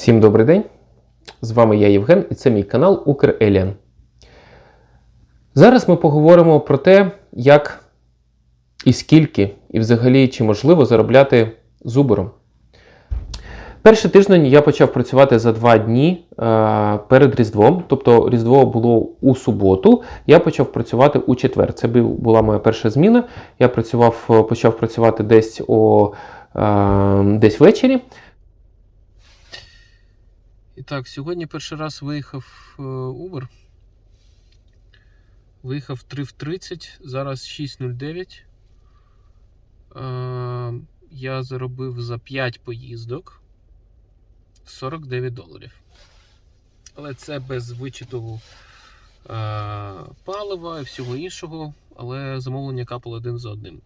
Всім добрий день! З вами я Євген і це мій канал Укреліан. Зараз ми поговоримо про те, як і скільки, і взагалі чи можливо заробляти з Uber. Перший тиждень я почав працювати за два дні е, перед Різдвом. Тобто Різдво було у суботу, я почав працювати у четвер. Це була моя перша зміна. Я працював, е, почав працювати десь о е, десь ввечері. Так, сьогодні перший раз виїхав е, Uber. Виїхав 3 в 30, зараз 6.09. Е, я заробив за 5 поїздок 49 доларів. Але це без вичиту е, палива і всього іншого, але замовлення капало один за одним.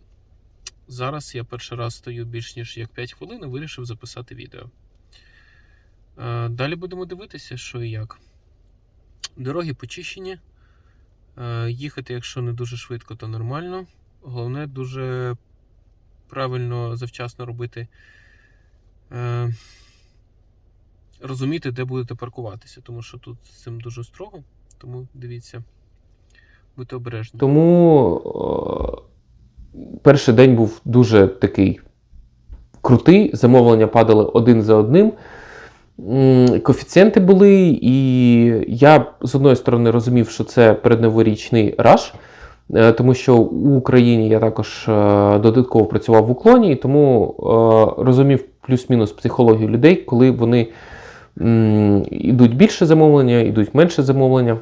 Зараз я перший раз стою більш ніж як 5 хвилин і вирішив записати відео. Е, Далі будемо дивитися, що і як. Дороги почищені. Е, Їхати, якщо не дуже швидко, то нормально. Головне, дуже правильно завчасно робити. е, Розуміти, де будете паркуватися, тому що тут з цим дуже строго. Тому дивіться, будьте обережні. Тому е, перший день був дуже такий крутий. Замовлення падали один за одним. Коефіцієнти були, і я з одної сторони розумів, що це передноворічний раш, е, тому що у Україні я також е, додатково працював в уклоні, і тому е, розумів плюс-мінус психологію людей, коли вони йдуть більше замовлення, йдуть менше замовлення.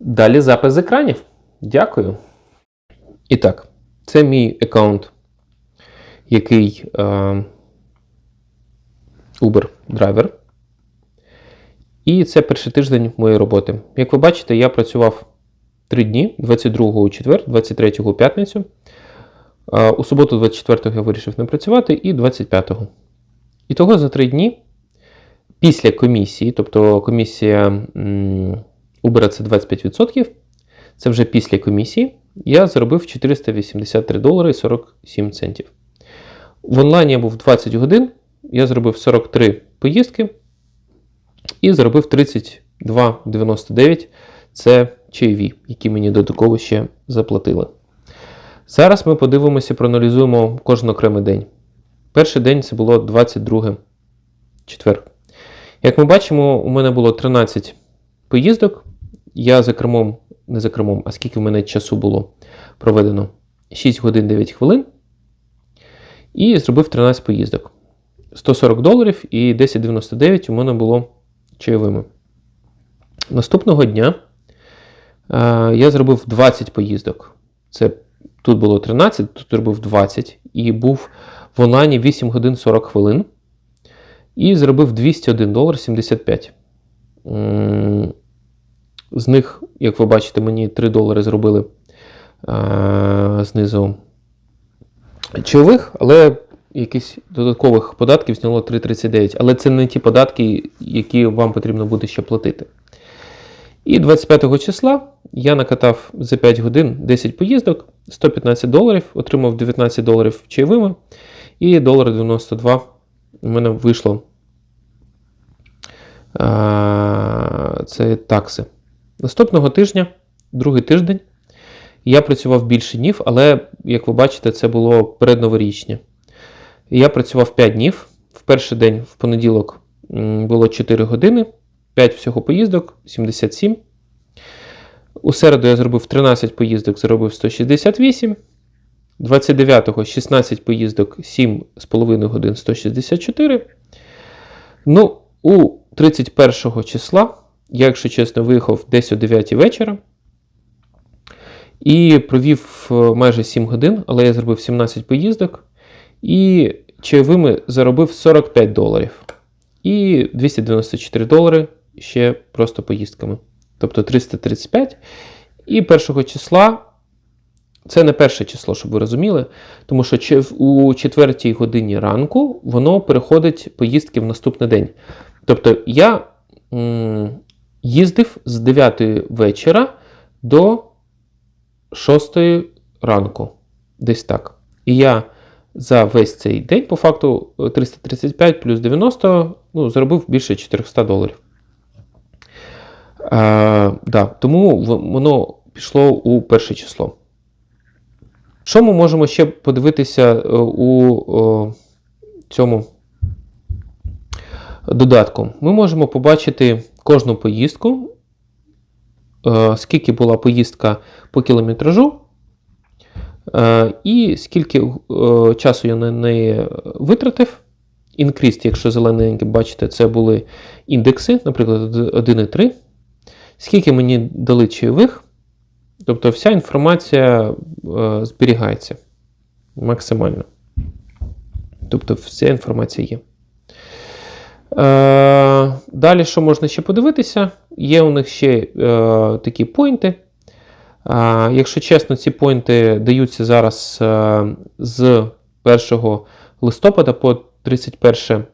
Далі запис з екранів. Дякую. І так, це мій аккаунт, який Uber Driver. І це перший тиждень моєї роботи. Як ви бачите, я працював 3 дні: 22 у четвер, 23 у п'ятницю. У суботу, 24 я вирішив не працювати, і 25-го. І того за 3 дні після комісії, тобто комісія Uber це 25%, це вже після комісії, я заробив 483 долари 47 центів. В онлайні я був 20 годин, я зробив 43 поїздки і заробив 32,99. Це чайові, які мені додатково ще заплатили. Зараз ми подивимося, проаналізуємо кожен окремий день. Перший день це було 22 четвер. Як ми бачимо, у мене було 13 поїздок. Я за кермом, не за кермом, а скільки в мене часу було проведено 6 годин 9 хвилин. І зробив 13 поїздок. 140 доларів і 10,99 у мене було чайовими. Наступного дня е, я зробив 20 поїздок. Це тут було 13, тут зробив 20 і був в онлайні 8 годин 40 хвилин. І зробив 201 долар 75. З них, як ви бачите, мені 3 долари зробили е, знизу чайових, але якісь додаткових податків зняло 3,39. Але це не ті податки, які вам потрібно буде ще платити. І 25 числа я накатав за 5 годин 10 поїздок, 115 доларів, отримав 19 доларів чайовими, і долар 92 у мене вийшло. А, Це такси. Наступного тижня, другий тиждень, я працював більше днів, але, як ви бачите, це було передноворічне. Я працював 5 днів. В перший день, в понеділок, було 4 години, 5 всього поїздок, 77. У середу я зробив 13 поїздок, заробив 168. 29-го 16 поїздок, 7,5 годин 164. Ну, у 31 числа, я, якщо чесно, виїхав десь о 9 вечора. І провів е, майже 7 годин, але я зробив 17 поїздок. І чайовими заробив 45 доларів. І 294 долари ще просто поїздками. Тобто 335. І першого числа. Це не перше число, щоб ви розуміли, тому що у четвертій годині ранку воно переходить поїздки в наступний день. Тобто я м, їздив з 9 вечора до 6 ранку. Десь так. І я за весь цей день, по факту, 335 плюс 90 ну, заробив більше 400 доларів. Е, да, тому воно пішло у перше число. Що ми можемо ще подивитися е, у о, цьому додатку? Ми можемо побачити кожну поїздку, е, скільки була поїздка по кілометражу, е, і скільки е, часу я на неї витратив. Increased, якщо зелененьке бачите, це були індекси, наприклад, 1 і 3. Скільки мені дали чайових, тобто вся інформація е, зберігається максимально. Тобто вся інформація є. Е, далі, що можна ще подивитися? Є у них ще е, такі поінти. Якщо чесно, ці поінти даються зараз е, з 1 листопада по 31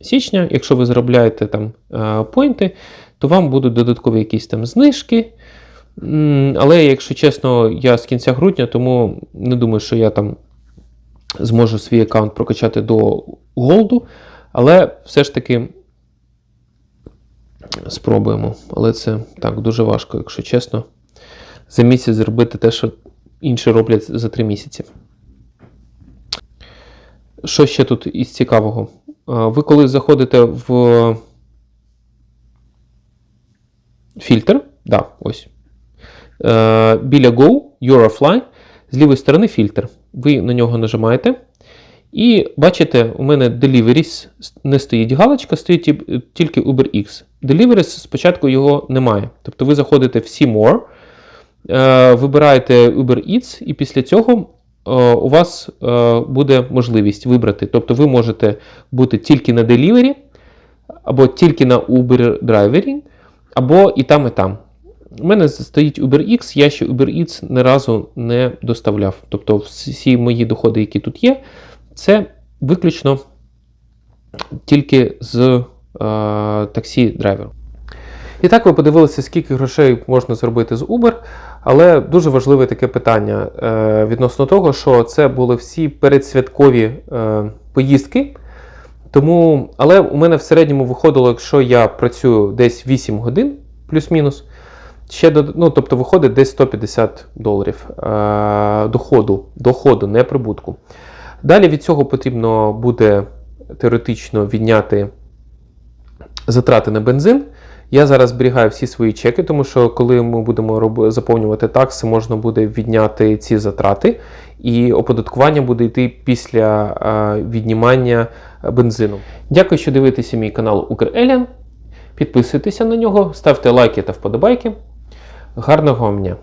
січня. Якщо ви заробляєте там е, поінти, то вам будуть додаткові якісь там знижки. Але, якщо чесно, я з кінця грудня, тому не думаю, що я там зможу свій аккаунт прокачати до голду. Але все ж таки спробуємо. Але це так дуже важко, якщо чесно. За місяць зробити те, що інші роблять за три місяці. Що ще тут із цікавого? Ви коли заходите в фільтр, да, ось. Е, Біля Go, You're Offline, з лівої сторони фільтр. Ви на нього нажимаєте. І бачите, у мене Deliveries не стоїть галочка, стоїть ті- тільки UberX. Deliveries спочатку його немає. Тобто ви заходите в See More, вибираєте Uber Eats, і після цього е, у вас е, буде можливість вибрати. Тобто ви можете бути тільки на Delivery, або тільки на Uber Driving, або і там, і там. У мене стоїть UberX, я ще UberEats ні разу не доставляв. Тобто всі мої доходи, які тут є, це виключно тільки з е, таксі драйвером. І так ви подивилися, скільки грошей можна зробити з Uber, але дуже важливе таке питання е, відносно того, що це були всі передсвяткові е, поїздки. Тому, але у мене в середньому виходило, якщо я працюю десь 8 годин, плюс-мінус, ще ну, тобто виходить десь 150 доларів е, доходу, доходу, не прибутку. Далі від цього потрібно буде теоретично відняти затрати на бензин. Я зараз зберігаю всі свої чеки, тому що коли ми будемо заповнювати такси, можна буде відняти ці затрати, і оподаткування буде йти після віднімання бензину. Дякую, що дивитеся мій канал Укреліан. Підписуйтеся на нього, ставте лайки та вподобайки. Гарного вам дня!